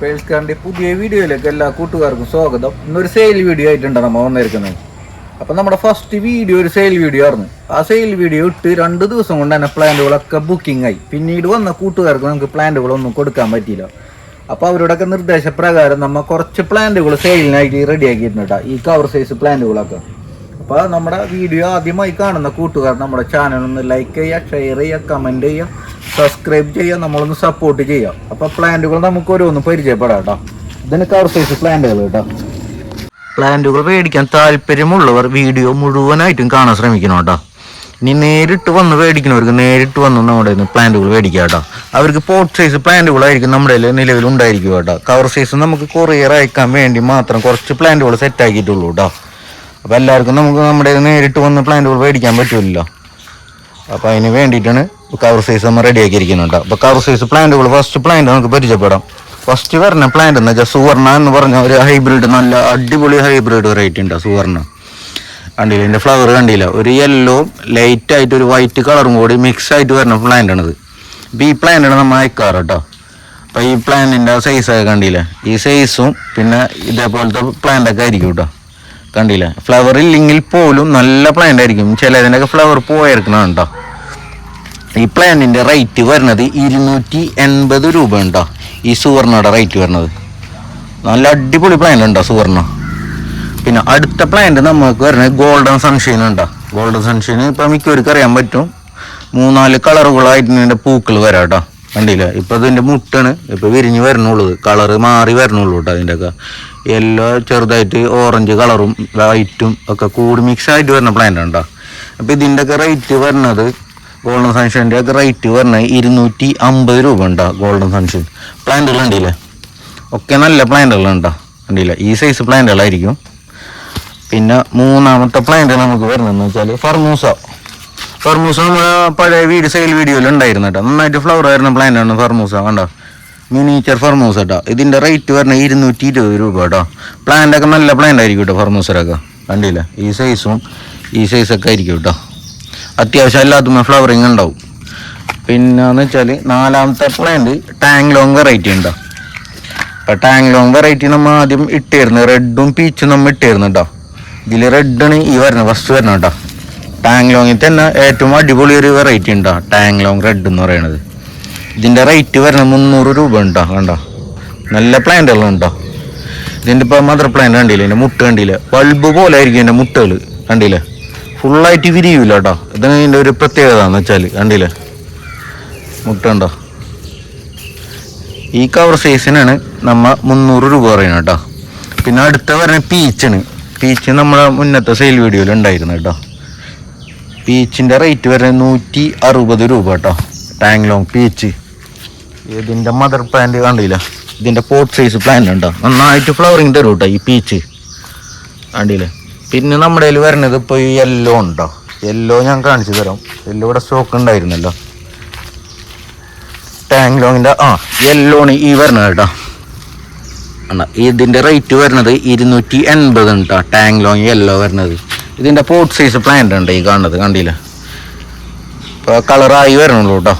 പേൾസ്കാറിന്റെ പുതിയ വീഡിയോയിലേക്ക് എല്ലാ കൂട്ടുകാർക്കും സ്വാഗതം. ഇന്നൊരു സെയിൽ വീഡിയോ ആയിട്ടുണ്ട് നമ്മൾ വന്നിരിക്കുന്നത്. അപ്പം നമ്മുടെ ഫസ്റ്റ് വീഡിയോ ഒരു സെയിൽ വീഡിയോ ആയിരുന്നു. ആ സെയിൽ വീഡിയോ ഇട്ട് രണ്ട് ദിവസം കൊണ്ട് തന്നെ പ്ലാന്റുകളൊക്കെ ബുക്കിംഗ് ആയി. പിന്നീട് വന്ന കൂട്ടുകാർക്ക് നമുക്ക് പ്ലാന്റുകളൊന്നും കൊടുക്കാൻ പറ്റിയില്ല. അപ്പോൾ അവരോടൊക്കെ നിർദ്ദേശപ്രകാരം നമ്മൾ കുറച്ച് പ്ലാന്റുകൾ സെയിലിനായിട്ട് റെഡിയാക്കിയിട്ടുണ്ട് ഈ കവർ സൈസ് പ്ലാന്റുകളൊക്കെ അപ്പോൾ നമ്മുടെ വീഡിയോ ആദ്യമായി കാണുന്ന കൂട്ടുകാർ നമ്മുടെ ചാനൽ ഒന്ന് ലൈക്ക് ചെയ്യുക ഷെയർ ചെയ്യുക കമന്റ് ചെയ്യുക. സബ്സ്ക്രൈബ് ചെയ്യുക നമ്മളൊന്ന് സപ്പോർട്ട് ചെയ്യുക അപ്പോൾ പ്ലാന്റുകൾ നമുക്ക് ഓരോന്ന് പരിചയപ്പെടാം കേട്ടോ. ഇതിന് കവർ സൈസ് പ്ലാന്റുകൾ കേട്ടോ. പ്ലാന്റുകൾ മേടിക്കാൻ താല്പര്യമുള്ളവർ വീഡിയോ മുഴുവനായിട്ടും കാണാൻ ശ്രമിക്കണം കേട്ടോ. ഇനി നേരിട്ട് വന്ന് മേടിക്കുന്നവർക്ക് നേരിട്ട് വന്ന് നമ്മുടെ പ്ലാന്റുകൾ മേടിക്കുക കേട്ടോ. അവർക്ക് പോട്ട് സൈസ് പ്ലാന്റുകളായിരിക്കും നമ്മുടെ നിലവിൽ ഉണ്ടായിരിക്കും കേട്ടോ. കവർ സൈസ് നമുക്ക് കൊറിയർ അയക്കാൻ വേണ്ടി മാത്രം കുറച്ച് പ്ലാന്റുകൾ സെറ്റ് ആക്കിയിട്ടുള്ളൂ കേട്ടോ. അപ്പോൾ എല്ലാവർക്കും നമുക്ക് നമ്മുടെ നേരിട്ട് വന്ന് പ്ലാന്റുകൾ മേടിക്കാൻ പറ്റുമല്ലോ. അപ്പോൾ അതിന് വേണ്ടിയിട്ടാണ് കവർ സൈസ് നമ്മൾ റെഡിയാക്കിയിരിക്കുന്നുണ്ട് അപ്പോൾ കവർ സൈസ് പ്ലാന്റുകൾ ഫസ്റ്റ് പ്ലാന്റ് നമുക്ക് പരിചയപ്പെടാം. ഫസ്റ്റ് വരുന്ന പ്ലാന്റ് എന്ന് വെച്ചാൽ സുവർണ എന്ന് പറഞ്ഞ ഒരു ഹൈബ്രിഡ് നല്ല അടിപൊളി ഹൈബ്രിഡ് വെറൈറ്റി ഉണ്ട് സുവർണ കണ്ടില്ല? ഇതിന്റെ ഫ്ലവർ കണ്ടില്ല? ഒരു യെല്ലോ ലൈറ്റ് ആയിട്ട് ഒരു വൈറ്റ് കളറും കൂടി മിക്സ് ആയിട്ട് വരുന്ന പ്ലാന്റ് ആണിത്. അപ്പോൾ ഈ പ്ലാന്റാണ് നമ്മൾ അയക്കാറ് കേട്ടോ. അപ്പോൾ ഈ പ്ലാന്റിന്റെ സൈസൊക്കെ കണ്ടില്ല? ഈ സൈസും പിന്നെ ഇതേപോലത്തെ പ്ലാന്റൊക്കെ ആയിരിക്കും കേട്ടോ. കണ്ടില്ല? ഫ്ലവർ ഇല്ലെങ്കിൽ പോലും നല്ല പ്ലാന്റ് ആയിരിക്കും. ചിലതിന്റെയൊക്കെ ഫ്ലവർ പോയിരിക്കണം കേട്ടോ. ഈ പ്ലാനിന്റെ റേറ്റ് വരുന്നത് ഇരുന്നൂറ്റി എൺപത് രൂപ ഉണ്ടോ? ഈ സുവർണയുടെ റേറ്റ് വരുന്നത്. നല്ല അടിപൊളി പ്ലാൻ ഉണ്ടോ സുവർണ? പിന്നെ അടുത്ത പ്ലാന്റ് നമുക്ക് വരുന്നത് ഗോൾഡൻ സൺഷൈൻ ഉണ്ടോ? ഗോൾഡൻ സൺഷൈൻ ഇപ്പം മിക്കവർക്ക് അറിയാൻ പറ്റും. മൂന്നാൽ കളറുകളായിട്ട് ഇതിന്റെ പൂക്കൾ വരാം കേട്ടോ. കണ്ടില്ല? ഇപ്പം ഇതിന്റെ മുട്ടാണ് ഇപ്പോൾ വിരിഞ്ഞ് വരണുള്ളത് കളറ് മാറി വരണുള്ളൂ കേട്ടോ അതിന്റെയൊക്കെ യെല്ലോ ചെറുതായിട്ട് ഓറഞ്ച് കളറും വൈറ്റും ഒക്കെ കൂടി മിക്സ് ആയിട്ട് വരുന്ന പ്ലാന്റ് ഉണ്ടോ? അപ്പോൾ ഇതിന്റെയൊക്കെ റേറ്റ് വരുന്നത് ഗോൾഡൻ സൺഷൈന്റെ ഒക്കെ റേറ്റ് പറഞ്ഞാൽ ഇരുന്നൂറ്റി അമ്പത് രൂപ ഉണ്ടോ ഗോൾഡൻ സൺഷൈൻ പ്ലാന്റുകൾ ഉണ്ടല്ലേ? ഒക്കെ നല്ല പ്ലാന്റുകൾ ഉണ്ടോ? ഉണ്ടല്ല? ഈ സൈസ് പ്ലാന്റുകളായിരിക്കും പിന്നെ മൂന്നാമത്തെ പ്ലാന്റ് നമുക്ക് വരുന്നതെന്ന് വെച്ചാൽ ഫർമൂസ ഫർമൂസ നമ്മൾ പഴയ വീട് സെയിൽ വീഡിയോയിൽ ഉണ്ടായിരുന്നു കേട്ടോ. നന്നായിട്ട് ഫ്ലവർ വരുന്ന പ്ലാന്റ് ആണ് ഫർമൂസ കണ്ടോ? മിനിയേച്ചർ ഫർമൂസ കേട്ടോ ഇതിന്റെ റേറ്റ് പറഞ്ഞാൽ ഇരുന്നൂറ്റി ഇരുപത് രൂപ കേട്ടോ. പ്ലാന്റൊക്കെ നല്ല പ്ലാന്റ് ആയിരിക്കും കേട്ടോ ഫർമൂസറൊക്കെ കണ്ടില്ല? ഈ സൈസും ഈ സൈസൊക്കെ ആയിരിക്കും കേട്ടോ. അത്യാവശ്യം എല്ലാത്തും ഫ്ലവറിങ് ഉണ്ടാവും. പിന്നെന്ന് വെച്ചാൽ നാലാമത്തെ പ്ലാന്റ് ടാങ് ലോങ് വെറൈറ്റി ഉണ്ടോ? അപ്പോൾ ടാങ് ലോങ് വെറൈറ്റി നമ്മൾ ആദ്യം ഇട്ടിരുന്നു റെഡും പീച്ചും നമ്മൾ ഇട്ടിരുന്നു കേട്ടോ ഇതിൽ റെഡാണ് ഈ വരുന്നത് ഫസ്റ്റ് വരുന്നത് കേട്ടോ ടാങ് ലോങ്ങിൽ തന്നെ ഏറ്റവും അടിപൊളി ഒരു വെറൈറ്റി ഉണ്ടോ? ടാങ് ലോങ് റെഡ് എന്ന് പറയുന്നത് ഇതിന്റെ റേറ്റ് വരുന്നത് മുന്നൂറ് രൂപ ഉണ്ടോ? കണ്ടോ? നല്ല പ്ലാന്റുകളുണ്ടോ ഇതിന്റെ ഇപ്പോൾ മദർ പ്ലാന്റ് കണ്ടില്ല? ഇതിന്റെ മുട്ട കണ്ടില്ല? ബൾബ് പോലെ ആയിരിക്കും ഇതിന്റെ മുട്ടകൾ കണ്ടില്ലേ? ഫുള്ളായിട്ട് വിരിയൂല കേട്ടോ ഇതാണ് ഒരു പ്രത്യേകത എന്ന് വെച്ചാൽ കണ്ടില്ലേ? മുട്ട ഉണ്ടോ ഈ കവർ സൈസിനാണ് നമ്മൾ മുന്നൂറ് രൂപ പറയുന്നത് കേട്ടോ. പിന്നെ അടുത്ത പറയുന്നത് പീച്ചാണ് പീച്ച് നമ്മളെ മുന്നത്തെ സെയിൽ വീഡിയോയിൽ ഉണ്ടായിരുന്നു കേട്ടോ. പീച്ചിന്റെ റേറ്റ് വരുന്നത് നൂറ്റി അറുപത് രൂപ കേട്ടോ. ടാങ് ലോങ് പീച്ച് ഇതിന്റെ മദർ പ്ലാന്റ് കണ്ടില്ല? ഇതിന്റെ പോട്ട് സൈസ് പ്ലാന്റ് ഉണ്ടോ? നന്നായിട്ട് ഫ്ലവറിങ് തരും കേട്ടോ ഈ പീച്ച് കണ്ടില്ലേ? പിന്നെ നമ്മുടെ കയ്യിൽ വരണത് ഇപ്പോൾ ഈ യെല്ലോ ഉണ്ടോ? യെല്ലോ ഞാൻ കാണിച്ചു തരാം. യെല്ലോ ഇവിടെ സ്റ്റോക്ക് ഉണ്ടായിരുന്നല്ലോ. ടാങ് ലോങ്ങിന്റെ ആ യെല്ലോണ് ഈ വരണത് കേട്ടോ. അണ്ണാ ഇതിന്റെ റേറ്റ് വരുന്നത് ഇരുന്നൂറ്റി എൺപത് കേട്ടോ ടാങ് ലോങ് യെല്ലോ വരുന്നത്. ഇതിന്റെ പോർട്ട് സൈസ് പ്ലാന്റ് ഉണ്ട് ഈ കാണുന്നത് കണ്ടില്ല? ഇപ്പോൾ കളറായി വരണുള്ളൂ കേട്ടോ.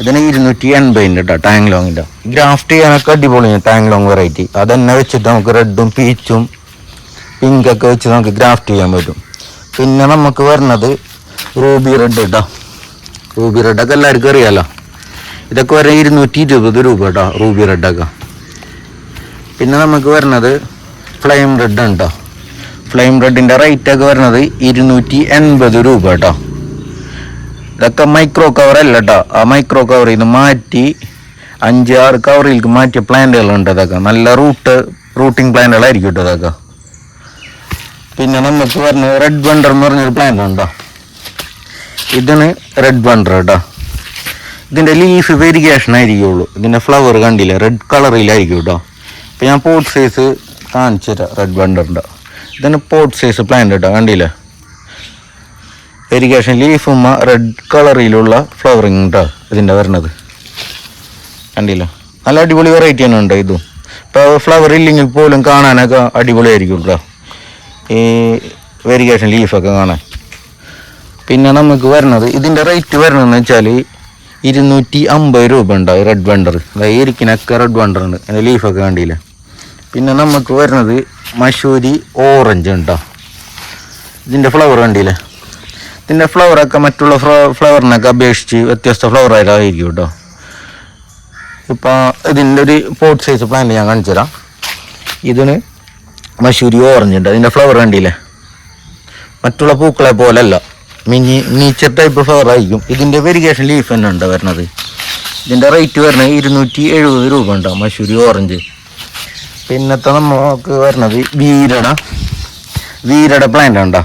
ഇതിന് ഇരുന്നൂറ്റി എൺപതിന്റെ കേട്ടോ ടാങ് ലോങ്ങിന്റെ ഗ്രാഫ്റ്റ് ചെയ്യാനൊക്കെ അടിപൊളിയാണ് ടാങ് ലോങ് വെറൈറ്റി അതന്നെ വെച്ചിട്ട് നമുക്ക് റെഡും പീച്ചും പിങ്കൊക്കെ വെച്ച് നമുക്ക് ഗ്രാഫ്റ്റ് ചെയ്യാൻ പറ്റും. പിന്നെ നമുക്ക് വരുന്നത് റൂബി റെഡ് കേട്ടോ റൂബി റെഡൊക്കെ എല്ലാവർക്കും അറിയാലോ. ഇതൊക്കെ വരെ ഇരുന്നൂറ്റി ഇരുപത് രൂപ കേട്ടോ റൂബി റെഡൊക്കെ പിന്നെ നമുക്ക് വരുന്നത് ഫ്ലെയിം റെഡ് കേട്ടോ ഫ്ലെയിം റെഡിന്റെ റേറ്റ് ഒക്കെ വരുന്നത് ഇരുന്നൂറ്റി എൺപത് രൂപ കേട്ടോ ഇതൊക്കെ മൈക്രോ കവർ അല്ല കേട്ടോ ആ മൈക്രോ കവറിൽ നിന്ന് മാറ്റി അഞ്ച് ആറ് കവറിലേക്ക് മാറ്റിയ പ്ലാന്റുകളുണ്ട് ഇതൊക്കെ നല്ല റൂട്ട് റൂട്ടിങ് പ്ലാന്റുകളായിരിക്കും കേട്ടോ ഇതൊക്കെ പിന്നെ നമുക്ക് പറഞ്ഞ റെഡ് വണ്ടർ എന്ന് പറഞ്ഞൊരു പ്ലാന്റ് ഉണ്ടോ? ഇതാണ് റെഡ് വണ്ടർ കേട്ടോ ഇതിന്റെ ലീഫ് വെരിഗേഷൻ ആയിരിക്കുള്ളൂ. ഇതിന്റെ ഫ്ലവർ കണ്ടില്ല? റെഡ് കളറിലായിരിക്കും കേട്ടോ അപ്പോൾ ഞാൻ പോട്ട് സൈസ് കാണിച്ചു തരാം റെഡ് വണ്ടറിന്റെ ഇതിന്റെ പോട്ട് സൈസ് പ്ലാന്റ് കേട്ടോ കണ്ടില്ലേ? വെരിഗേഷൻ ലീഫും റെഡ് കളറിലുള്ള ഫ്ലവറിങ് കേട്ടോ ഇതിന്റെ വരണത്. കണ്ടില്ല? നല്ല അടിപൊളി വെറൈറ്റി തന്നെ ഉണ്ട് ഇതും. ഇപ്പോൾ ഫ്ലവർ ഇല്ലെങ്കിൽ പോലും കാണാനൊക്കെ അടിപൊളിയായിരിക്കും കേട്ടോ ഈ വെരിഗേഷൻ ലീഫൊക്കെ കാണാൻ. പിന്നെ നമുക്ക് വരുന്നത് ഇതിന്റെ റേറ്റ് വരണമെന്ന് വെച്ചാൽ ഇരുന്നൂറ്റി അമ്പത് രൂപ ഉണ്ടാവും റെഡ് വണ്ടർ അതായത് ഇരിക്കിനൊക്കെ റെഡ് വണ്ടർ ഉണ്ട്. അതിന്റെ ലീഫൊക്കെ കണ്ടില്ല? പിന്നെ നമുക്ക് വരുന്നത് മഷൂരി ഓറഞ്ച് ഉണ്ടോ? ഇതിന്റെ ഫ്ലവർ കണ്ടില്ലേ? ഇതിന്റെ ഫ്ലവറൊക്കെ മറ്റുള്ള ഫ്ലവറിനൊക്കെ അപേക്ഷിച്ച് വ്യത്യസ്ത ഫ്ലവർ ആയിരിക്കും കേട്ടോ. ഇപ്പോൾ ഇതിന്റെ ഒരു പോട്ട് സൈസ് പ്ലാന്റ് ഞാൻ കാണിച്ചു തരാം ഇതിന് മഷൂരി ഓറഞ്ച് ഉണ്ട് അതിന്റെ ഫ്ലവർ കണ്ടില്ലേ? മറ്റുള്ള പൂക്കളെ പോലല്ല. മിനി നീച്ചർ ടൈപ്പ് ഫ്ലവർ ആയിരിക്കും. ഇതിന്റെ വെരിഗേഷൻ ലീഫ് തന്നെ ഉണ്ട് വരുന്നത്? ഇതിന്റെ റേറ്റ് വരുന്നത് ഇരുന്നൂറ്റി എഴുപത് രൂപ ഉണ്ടാവും മഷൂരി ഓറഞ്ച്. പിന്നത്തെ നമുക്ക് വരുന്നത് വീരട. വീരട പ്ലാന്റ് ഉണ്ടോ?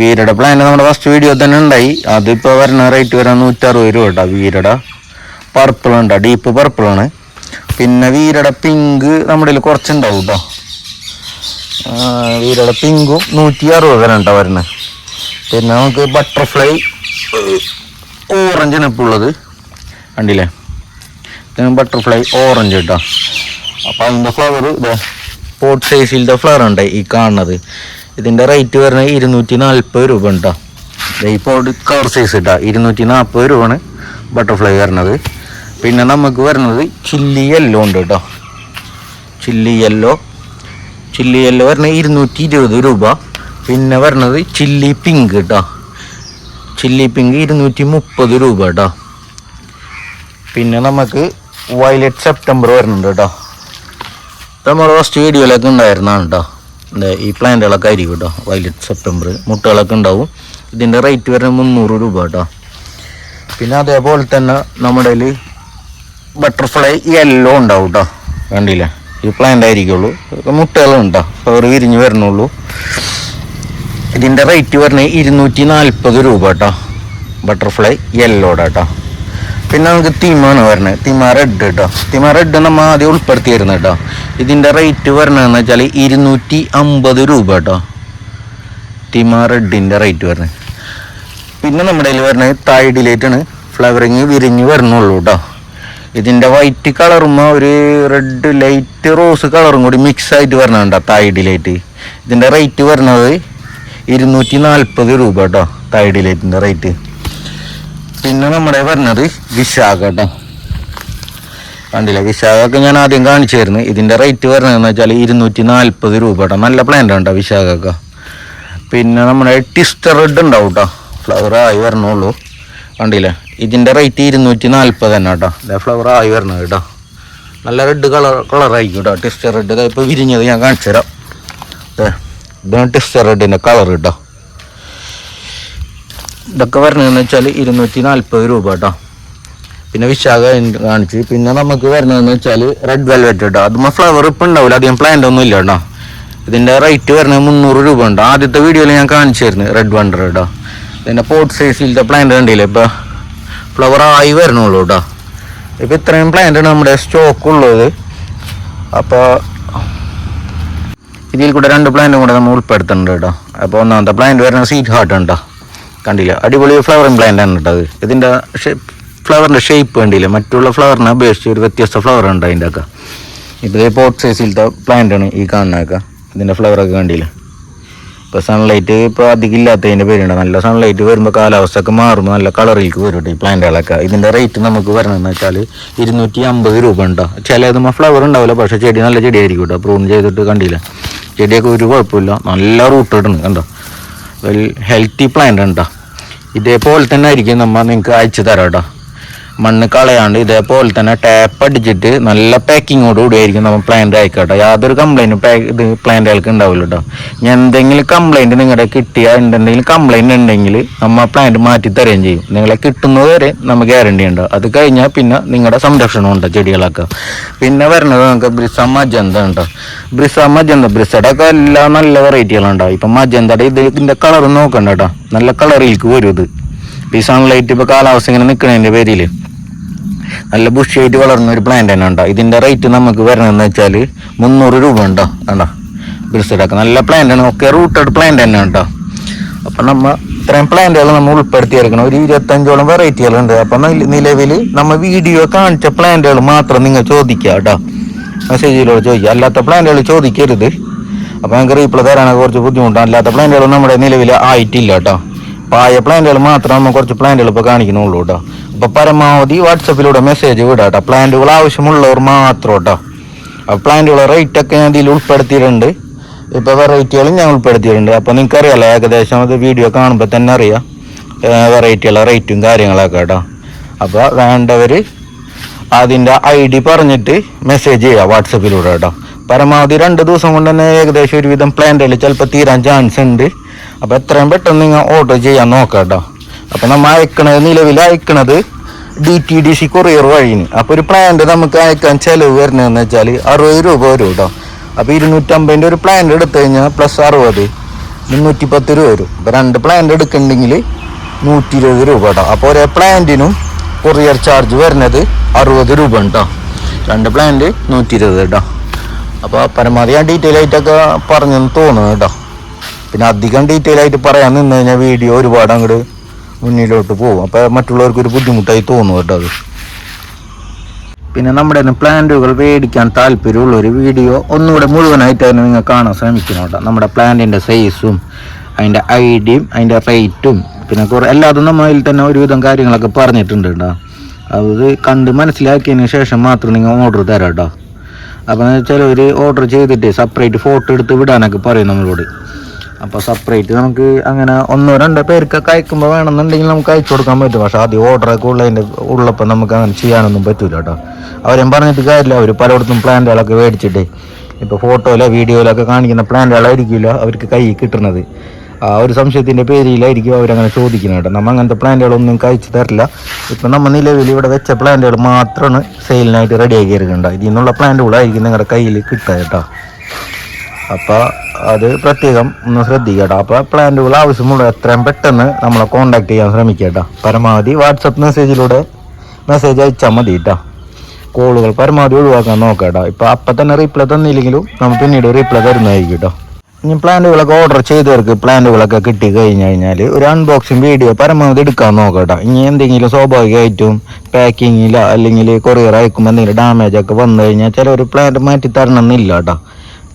വീരട പ്ലാന്റ് നമ്മുടെ ഫസ്റ്റ് വീഡിയോ തന്നെ ഉണ്ടായി. അതിപ്പോൾ വരുന്ന റേറ്റ് വരാൻ നൂറ്ററുപത് രൂപ കേട്ടോ വീരട. പർപ്പിൾ ഉണ്ടോ? ഡീപ്പ് പർപ്പിളാണ് പിന്നെ വീരട പിങ്ക് നമ്മുടെ കയ്യിൽ കുറച്ചുണ്ടാവും കേട്ടോ. വീരട പിങ്കും നൂറ്റി അറുപത് വരെ ഉണ്ടോ വരുന്നത് പിന്നെ നമുക്ക് ബട്ടർഫ്ലൈ ഓറഞ്ചാണ് ഇപ്പോൾ ഉള്ളത്. കണ്ടില്ലേ? ബട്ടർഫ്ലൈ ഓറഞ്ച് കേട്ടോ. അപ്പം അതിന്റെ ഫ്ലവർ ഇതാ പോട്ട് സൈസിലത്തെ ഫ്ലവർ ഉണ്ട് ഈ കാണുന്നത്. ഇതിന്റെ റേറ്റ് വരുന്നത് ഇരുന്നൂറ്റി നാൽപ്പത് രൂപ ഉണ്ടോ ഇപ്പോൾ കവർ സൈസ് ഇട്ടാ ഇരുന്നൂറ്റി നാൽപ്പത് രൂപയാണ് ബട്ടർഫ്ലൈ വരുന്നത്. പിന്നെ നമുക്ക് വരുന്നത് ചില്ലി യെല്ലോ ഉണ്ട് കേട്ടോ ചില്ലി യെല്ലോ ചില്ലി യെല്ലോ വരുന്നത് ഇരുന്നൂറ്റി ഇരുപത് രൂപ. പിന്നെ പറഞ്ഞത് ചില്ലി പിങ്ക് കേട്ടോ ചില്ലി പിങ്ക് ഇരുന്നൂറ്റി മുപ്പത് രൂപ കേട്ടോ പിന്നെ നമുക്ക് വയലറ്റ് സെപ്റ്റംബർ വരുന്നുണ്ട് കേട്ടോ നമ്മൾ ഫസ്റ്റ് വീഡിയോയിലൊക്കെ ഉണ്ടായിരുന്നതാണ് കേട്ടോ ഈ പ്ലാന്റുകളൊക്കെ ആയിരിക്കും കേട്ടോ വയലറ്റ് സെപ്റ്റംബർ. മുട്ടകളൊക്കെ ഉണ്ടാവും. ഇതിന്റെ റേറ്റ് വരുന്നത് മുന്നൂറ് രൂപ കേട്ടോ പിന്നെ അതേപോലെ തന്നെ നമ്മുടെ ബട്ടർഫ്ലൈ യെല്ലോ ഉണ്ടാവും കേട്ടോ കണ്ടില്ലേ? ഈ പ്ലാന്റ് ആയിരിക്കുള്ളൂ. മുട്ടകളും ഉണ്ടോ അവർ വിരിഞ്ഞ് വരണുള്ളൂ ഇതിന്റെ റേറ്റ് പറഞ്ഞാൽ ഇരുന്നൂറ്റി നാൽപ്പത് രൂപ കേട്ടോ ബട്ടർഫ്ലൈ യെല്ലോടെ കേട്ടോ പിന്നെ നമുക്ക് തിമാണ് വരുന്നത് തിമ റെഡ് കേട്ടോ തിമ റെഡ് നമ്മൾ ആദ്യം ഉൾപ്പെടുത്തിയിരുന്നു കേട്ടോ ഇതിന്റെ റേറ്റ് പറഞ്ഞതെന്ന് വെച്ചാൽ ഇരുന്നൂറ്റി അമ്പത് രൂപ കേട്ടോ തിമ റെഡിന്റെ റേറ്റ് വരുന്നത് പിന്നെ നമ്മുടെ കയ്യിൽ വരുന്നത് തായിഡിലേറ്റാണ് ഫ്ലവറിങ് വിരിഞ്ഞ് വരണുള്ളൂ കേട്ടോ ഇതിന്റെ വൈറ്റ് കളറും ഒരു റെഡ് ലൈറ്റ് റോസ് കളറും കൂടി മിക്സ് ആയിട്ട് വരണുണ്ടോ തൈഡ് ലൈറ്റ് ഇതിന്റെ റേറ്റ് വരുന്നത് ഇരുന്നൂറ്റി നാൽപ്പത് രൂപ കേട്ടോ തൈഡ് ലൈറ്റിന്റെ റേറ്റ് പിന്നെ നമ്മുടെ വരുന്നത് വിശാഖ കേട്ടോ. കണ്ടില്ല വിശാഖൊക്കെ ഞാൻ ആദ്യം കാണിച്ചു തരുന്നു. ഇതിന്റെ റേറ്റ് വരുന്നതെന്ന് വെച്ചാൽ ഇരുന്നൂറ്റി നാൽപ്പത് രൂപ കേട്ടോ. നല്ല പ്ലാന്റ് ഉണ്ടോ വിശാഖൊക്കെ പിന്നെ നമ്മുടെ ടിസ്റ്റർ റെഡ് ഉണ്ടാവും കേട്ടോ. ഫ്ലവർ ആയി വരണുള്ളൂ. കണ്ടില്ലേ? ഇതിന്റെ റേറ്റ് ഇരുന്നൂറ്റി നാൽപ്പത് തന്നെ കേട്ടോ. ഇതേ ഫ്ലവർ ആയി വരണത് കേട്ടോ. നല്ല റെഡ് കളർ കളറായിരിക്കും കേട്ടോ ടിസ്റ്റർ റെഡ് ഇപ്പോൾ വിരിഞ്ഞത് ഞാൻ കാണിച്ചു തരാം. ഇതാണ് ടിസ്റ്റർ റെഡിന്റെ കളർ കേട്ടോ. ഇതൊക്കെ വരണതെന്ന് വെച്ചാൽ ഇരുന്നൂറ്റി നാൽപ്പത് രൂപ കേട്ടോ. പിന്നെ വിശാഖ കാണിച്ചു. പിന്നെ നമുക്ക് വരുന്നതെന്ന് വെച്ചാൽ റെഡ് വെൽവെറ്റ് കേട്ടോ. അതുമ്പോൾ ഫ്ലവർ ഇപ്പം ഉണ്ടാവില്ല അധികം പ്ലാന്റ് ഒന്നും ഇല്ല കേട്ടോ. ഇതിന്റെ റേറ്റ് വരുന്നത് മുന്നൂറ് രൂപ ഉണ്ട്. ആദ്യത്തെ വീഡിയോയിൽ ഞാൻ കാണിച്ചു തരുന്നത് റെഡ് വണ്ടർ കേട്ടോ. ഇതിന്റെ പോട്ട് സൈസിലത്തെ പ്ലാന്റ് കണ്ടില്ലേ ഇപ്പോൾ ഫ്ലവർ ആയി വരണുള്ളൂ കേട്ടോ ഇപ്പോൾ ഇത്രയും പ്ലാന്റാണ് നമ്മുടെ സ്റ്റോക്ക് ഉള്ളത്. അപ്പോൾ ഇതിൽ കൂടെ രണ്ട് പ്ലാന്റും കൂടെ നമ്മൾ ഉൾപ്പെടുത്തുന്നുണ്ട് കേട്ടോ അപ്പോൾ ഒന്നാമത്തെ പ്ലാന്റ് വരുന്നത് സീറ്റ് ഹാർട്ട് ഉണ്ടോ കണ്ടില്ല? അടിപൊളി ഫ്ലവറിങ് പ്ലാന്റ് ആണ് കേട്ടോ ഇതിന്റെ ഫ്ലവറിന്റെ ഷേപ്പ് കണ്ടില്ല? മറ്റുള്ള ഫ്ലവറിനെ അപേക്ഷിച്ച് ഒരു വ്യത്യസ്ത ഫ്ലവർ ഉണ്ട് അതിന്റെ ഒക്കെ ഇപ്പോൾ പോട്ട് സൈസിലത്തെ പ്ലാന്റ് ആണ് ഈ കാണുന്നതൊക്കെ. ഇതിന്റെ ഫ്ലവറൊക്കെ കണ്ടില്ല? ഇപ്പോൾ സൺലൈറ്റ് ഇപ്പോൾ അധികം ഇല്ലാത്തതിന്റെ പേരുണ്ട് നല്ല സൺലൈറ്റ് വരുമ്പോൾ കാലാവസ്ഥ ഒക്കെ മാറുമ്പോൾ നല്ല കളറിലേക്ക് വരും ഈ പ്ലാന്റുകളൊക്കെ ഇതിന്റെ റേറ്റ് നമുക്ക് വരണമെന്ന് വെച്ചാൽ ഇരുന്നൂറ്റി അമ്പത് രൂപ ഉണ്ടോ? ചിലത് ഫ്ലവർ ഉണ്ടാവില്ല പക്ഷേ ചെടി നല്ല ചെടിയായിരിക്കും കേട്ടോ പ്രൂൺ ചെയ്തിട്ട് കണ്ടില്ല? ചെടിയൊക്കെ ഒരു കുഴപ്പമില്ല. നല്ല റൂട്ട് ഇടുന്നു കണ്ടോ? വെൽ ഹെൽത്തി പ്ലാന്റ് ഉണ്ടോ ഇതേപോലെ തന്നെ ആയിരിക്കും നമ്മൾ നിങ്ങൾക്ക് അയച്ചു തരാം കേട്ടോ മണ്ണ് കളയാണ്ട് ഇതേപോലെ തന്നെ ടാപ്പ് അടിച്ചിട്ട് നല്ല പാക്കിങ്ങോട് കൂടിയായിരിക്കും നമ്മൾ പ്ലാന്റ് ആയിക്കോട്ടെ യാതൊരു കംപ്ലൈന്റും ഇത് പ്ലാന്റുകൾക്ക് ഉണ്ടാവില്ല കേട്ടോ ഇനി എന്തെങ്കിലും കംപ്ലൈന്റ് നിങ്ങളുടെ കിട്ടിയാൽ എന്തെങ്കിലും കംപ്ലൈന്റ് ഉണ്ടെങ്കിൽ നമ്മൾ പ്ലാന്റ് മാറ്റി തരുകയും ചെയ്യും. നിങ്ങളെ കിട്ടുന്നത് വരെ നമ്മൾ ഗ്യാരണ്ടി ഉണ്ട്. അത് കഴിഞ്ഞാൽ പിന്നെ നിങ്ങളുടെ സംരക്ഷണം ഉണ്ട് ചെടികളൊക്കെ. പിന്നെ വരുന്നത് നമുക്ക് ബ്രിസ മജന്ത ഉണ്ടോ? ബ്രിസ മജന്ത ബ്രിസയുടെ ഒക്കെ എല്ലാ നല്ല വെറൈറ്റികളുണ്ടാവും ഇപ്പം മജന്തയുടെ ഇത് ഇതിന്റെ കളർ നോക്കണ്ട കേട്ടോ. നല്ല കളറിലേക്ക് വരും ഇത്. ഈ സൺലൈറ്റ് ഇപ്പോൾ കാലാവസ്ഥ ഇങ്ങനെ നിൽക്കുന്നതിന്റെ പേരിൽ നല്ല ബുഷിയായിട്ട് വളർന്ന ഒരു പ്ലാന്റ് തന്നെ ഉണ്ടോ ഇതിന്റെ റേറ്റ് നമുക്ക് വരണമെന്ന് വെച്ചാൽ മുന്നൂറ് രൂപ ഉണ്ടോ? കണ്ടോ? ബ്രിസഡൊക്കെ നല്ല പ്ലാന്റ് ആണ്. ഒക്കെ റൂട്ടഡ് പ്ലാന്റ് തന്നെ ഉണ്ടോ അപ്പം നമ്മൾ ഇത്രയും പ്ലാന്റുകൾ നമ്മൾ ഉൾപ്പെടുത്തിയെടുക്കണം ഒരു ഇരുപത്തഞ്ചോളം വെറൈറ്റികളുണ്ട് അപ്പം നിലവിൽ നമ്മൾ വീഡിയോ കാണിച്ച പ്ലാന്റുകൾ മാത്രം നിങ്ങൾ ചോദിക്കുക കേട്ടോ. മെസ്സേജിലൂടെ ചോദിക്കുക അല്ലാത്ത പ്ലാന്റുകൾ ചോദിക്കരുത്. അപ്പോൾ ഞങ്ങൾക്ക് റീപ്ലൈ തരാനൊക്കെ കുറച്ച് ബുദ്ധിമുട്ടാണ്. അല്ലാത്ത പ്ലാന്റുകൾ നമ്മുടെ നിലവിൽ ആയിട്ടില്ല കേട്ടോ. പായ പ്ലാന്റുകൾ മാത്രം നമ്മൾ കുറച്ച് പ്ലാന്റുകൾ ഇപ്പോൾ കാണിക്കുന്നുള്ളൂ കേട്ടോ. അപ്പോൾ പരമാവധി വാട്സപ്പിലൂടെ മെസ്സേജ് വിടാം കേട്ടോ പ്ലാന്റുകൾ ആവശ്യമുള്ളവർ മാത്രം കേട്ടോ അപ്പോൾ പ്ലാന്റുകളെ റേറ്റ് ഒക്കെ ഞാൻ ഇതിൽ ഉൾപ്പെടുത്തിയിട്ടുണ്ട്. ഇപ്പോൾ വെറൈറ്റികളും ഞാൻ ഉൾപ്പെടുത്തിയിട്ടുണ്ട്. അപ്പോൾ നിങ്ങൾക്ക് അറിയാലോ ഏകദേശം അത് വീഡിയോ കാണുമ്പോൾ തന്നെ അറിയാം. വെറൈറ്റികളെ റേറ്റും കാര്യങ്ങളൊക്കെ കേട്ടോ. അപ്പോൾ വേണ്ടവർ അതിന്റെ ഐ ഡി പറഞ്ഞിട്ട് മെസ്സേജ് ചെയ്യുക വാട്സപ്പിലൂടെ കേട്ടോ. പരമാവധി രണ്ട് ദിവസം കൊണ്ട് തന്നെ ഏകദേശം ഒരുവിധം പ്ലാന്റുകൾ ചിലപ്പോൾ തീരാൻ ചാൻസ് ഉണ്ട്. അപ്പോൾ എത്രയും പെട്ടെന്ന് നിങ്ങൾ ഓർഡർ ചെയ്യാൻ നോക്കാം കേട്ടോ. അപ്പോൾ നമ്മൾ അയക്കണത് നിലവിൽ അയക്കണത് D T D C courier വഴിന് അപ്പോൾ ഒരു പ്ലാന്റ് നമുക്ക് അയക്കാൻ ചിലവ് വരുന്നതെന്ന് വെച്ചാൽ അറുപത് രൂപ വരും കേട്ടോ അപ്പോൾ ഇരുന്നൂറ്റമ്പതിന്റെ ഒരു പ്ലാന്റ് എടുത്തു കഴിഞ്ഞാൽ പ്ലസ് അറുപത് മുന്നൂറ്റി പത്ത് രൂപ വരും. അപ്പോൾ രണ്ട് പ്ലാന്റ് എടുക്കണമെങ്കിൽ നൂറ്റി ഇരുപത് രൂപ കേട്ടോ അപ്പോൾ ഒരേ പ്ലാന്റിനും കൊറിയർ ചാർജ് വരുന്നത് അറുപത് രൂപ കേട്ടോ രണ്ട് പ്ലാന്റ് നൂറ്റി ഇരുപത് കേട്ടോ അപ്പോൾ പരമാവധി ഞാൻ ഡീറ്റെയിൽ ആയിട്ടൊക്കെ പറഞ്ഞെന്ന് തോന്നുന്നു കേട്ടോ പിന്നെ അധികം ഡീറ്റെയിൽ ആയിട്ട് പറയാൻ നിന്ന് കഴിഞ്ഞാൽ വീഡിയോ ഒരുപാട് അങ്ങോട്ട് മുന്നിലോട്ട് പോകും. അപ്പോൾ മറ്റുള്ളവർക്ക് ഒരു ബുദ്ധിമുട്ടായി തോന്നും കേട്ടോ അത്. പിന്നെ നമ്മുടെ പ്ലാന്റുകൾ മേടിക്കാൻ താല്പര്യമുള്ള ഒരു വീഡിയോ ഒന്നുകൂടെ മുഴുവനായിട്ട് തന്നെ നിങ്ങൾ കാണാൻ ശ്രമിക്കണം കേട്ടോ. നമ്മുടെ പ്ലാന്റിന്റെ സൈസും അതിന്റെ ഐഡിയും അതിന്റെ റേറ്റും പിന്നെ കുറേ എല്ലാതും നമ്മൾ അതിൽ തന്നെ ഒരുവിധം കാര്യങ്ങളൊക്കെ പറഞ്ഞിട്ടുണ്ട് കേട്ടോ. അത് കണ്ട് മനസ്സിലാക്കിയതിന് ശേഷം മാത്രം നിങ്ങൾ ഓർഡർ തരാം കേട്ടോ. അപ്പോൾ ചിലവർ ഓർഡർ ചെയ്തിട്ട് സെപ്പറേറ്റ് ഫോട്ടോ എടുത്ത് വിടാനൊക്കെ പറയും നമ്മളോട്. അപ്പോൾ സെപ്പറേറ്റ് നമുക്ക് അങ്ങനെ ഒന്നോ രണ്ടോ പേർക്കൊക്കെ അയക്കുമ്പോൾ വേണമെന്നുണ്ടെങ്കിൽ നമുക്ക് അയച്ചു കൊടുക്കാൻ പറ്റും. പക്ഷേ ആദ്യം ഓർഡറൊക്കെ ഉള്ളതിന്റെ ഉള്ളപ്പോൾ നമുക്ക് അങ്ങനെ ചെയ്യാനൊന്നും പറ്റൂല കേട്ടോ. അവരെയും പറഞ്ഞിട്ട് കാര്യമില്ല. അവർ പലയിടത്തും പ്ലാന്റുകളൊക്കെ മേടിച്ചിട്ട്. ഇപ്പോൾ ഫോട്ടോയിലോ വീഡിയോയിലൊക്കെ കാണിക്കുന്ന പ്ലാന്റുകളായിരിക്കില്ല അവർക്ക് കൈ കിട്ടുന്നത്. ആ ഒരു സംശയത്തിന്റെ പേരിലായിരിക്കും അവരങ്ങനെ ചോദിക്കുന്നത് കേട്ടോ. നമ്മൾ അങ്ങനത്തെ പ്ലാന്റുകളൊന്നും കഴിച്ചു തരില്ല. ഇപ്പം നമ്മൾ നിലവിൽ ഇവിടെ വെച്ച പ്ലാന്റുകൾ മാത്രമാണ് സെയിലിനായിട്ട് റെഡിയാക്കി എടുക്കേണ്ട ഇതിൽ നിന്നുള്ള പ്ലാന്റുകളായിരിക്കും നിങ്ങളുടെ കയ്യിൽ കിട്ടുക കേട്ടോ. അപ്പോൾ അത് പ്രത്യേകം ഒന്ന് ശ്രദ്ധിക്കട്ടോ. കേട്ടോ അപ്പോൾ പ്ലാന്റുകൾ ആവശ്യമുള്ള എത്രയും പെട്ടെന്ന് നമ്മളെ കോണ്ടാക്ട് ചെയ്യാൻ ശ്രമിക്കുക കേട്ടോ പരമാവധി വാട്സപ്പ് മെസ്സേജിലൂടെ മെസ്സേജ് അയച്ചാൽ മതി കേട്ടോ കോളുകൾ പരമാവധി ഒഴിവാക്കാൻ നോക്കുക കേട്ടോ ഇപ്പോൾ അപ്പം തന്നെ റീപ്ലൈ തന്നില്ലെങ്കിലും നമുക്ക് പിന്നീട് റീപ്ലൈ തരുന്നതായിരിക്കും കേട്ടോ ഇനി പ്ലാന്റുകളൊക്കെ ഓർഡർ ചെയ്തവർക്ക് പ്ലാന്റുകളൊക്കെ കിട്ടി കഴിഞ്ഞ് കഴിഞ്ഞാൽ ഒരു അൺബോക്സിങ് വീഡിയോ പരമാവധി എടുക്കാൻ നോക്കട്ടോ. കേട്ടോ ഇനി എന്തെങ്കിലും സ്വാഭാവികമായിട്ടും പാക്കിങ്ങിലോ അല്ലെങ്കിൽ കൊറിയർ അയക്കുമ്പോൾ എന്തെങ്കിലും ഡാമേജ് ഒക്കെ വന്നു കഴിഞ്ഞാൽ ചില ഒരു പ്ലാന്റ് മാറ്റി തരണം എന്നില്ല കേട്ടോ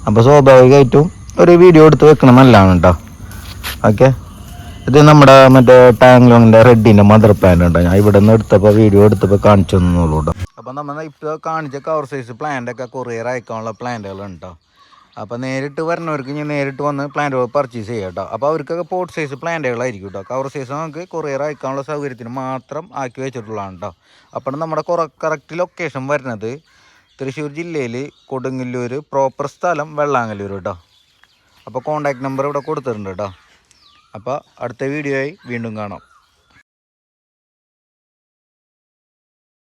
അപ്പോൾ സ്വാഭാവികമായിട്ടും ഒരു വീഡിയോ എടുത്ത് വെക്കണം നല്ലതാണ് കേട്ടോ ഓക്കെ ഇത് നമ്മുടെ മറ്റേ ടാങ്ലോങ്ങിന്റെ റെഡിന്റെ മദർ പ്ലാന്റ് ഉണ്ടോ ഞാൻ ഇവിടെ നിന്ന് എടുത്തപ്പോൾ വീഡിയോ എടുത്തപ്പോൾ കാണിച്ചു തന്നുള്ളൂ കേട്ടോ അപ്പോൾ നമ്മൾ ഇപ്പോൾ കാണിച്ച കവർ സൈസ് പ്ലാന്റൊക്കെ കൊറിയർ അയക്കാനുള്ള പ്ലാന്റുകൾ ഉണ്ടോ അപ്പോൾ നേരിട്ട് വരുന്നവർക്ക് ഞാൻ നേരിട്ട് വന്ന് പ്ലാന്റുകൾ പർച്ചേസ് ചെയ്യാം കേട്ടോ അപ്പോൾ അവർക്കൊക്കെ പോട്ട് സൈസ് പ്ലാന്റുകളായിരിക്കും കേട്ടോ കവർ സൈസ് നമുക്ക് കൊറിയർ അയക്കാനുള്ള സൗകര്യത്തിന് മാത്രം ആക്കി വെച്ചിട്ടുള്ളതാണ് കേട്ടോ അപ്പോൾ നമ്മുടെ കറക്റ്റ് ലൊക്കേഷൻ വരുന്നത്. തൃശ്ശൂർ ജില്ലയിൽ കൊടുങ്ങല്ലൂർ പ്രോപ്പർ സ്ഥലം വെള്ളാങ്ങല്ലൂർ കേട്ടോ അപ്പോൾ കോൺടാക്റ്റ് നമ്പർ ഇവിടെ കൊടുത്തിട്ടുണ്ട് കേട്ടോ അപ്പോൾ അടുത്ത വീഡിയോയായി വീണ്ടും കാണാം.